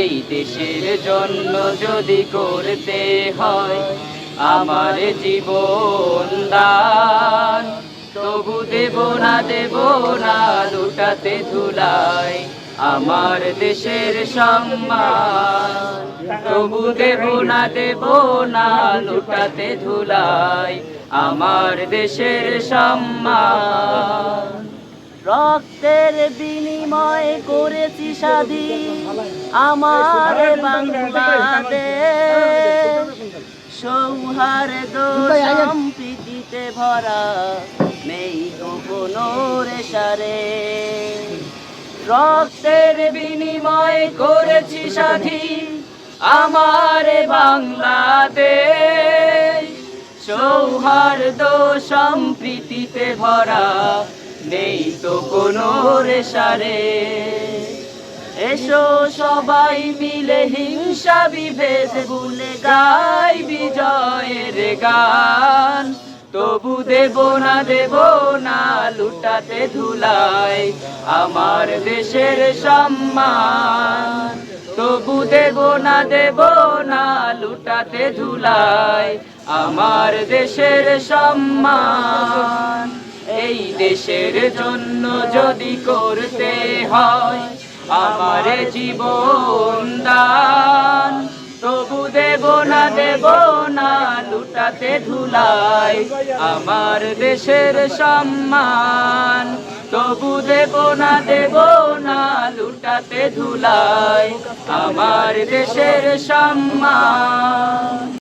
এই দেশের জন্য যদি করতে হয় আমার জীবন দান। তবু দেব না দেব না, লুটাতে ধুলাই আমার দেশের সম্মান। তবু দেব না দেব না, লুটাতে ধুলাই আমার দেশের সম্মান। রক্তের বিনিময় করেছি স্বাধীন আমার বাংলাদেশ। সৌহার্দ সম্প্রীতিতে ভরা নেই তো কোনো রেশারে রক্তের বিনিময় করেছি স্বাধীন আমার বাংলাদেশ। সৌহার্দ সম্প্রীতিতে ভরা নেই তো কোনো রেশারে এসো সবাই মিলে হিংসা বিভেদ ভুলে গাই বিজয়ের গান। তবু দেব না দেব না, লুটাতে ধুলাই আমার দেশের সম্মান। তবু দেব না দেব না, লুটাতে ধুলাই আমার দেশের সম্মান। এই দেশের জন্য যদি করতে হয়, আমার জীবন দান। তবু দেব না দেব না, লুটাতে ধুলাই আমার দেশের সম্মান। তবু দেব না দেব না, লুটাতে ধুলাই আমার দেশের সম্মান।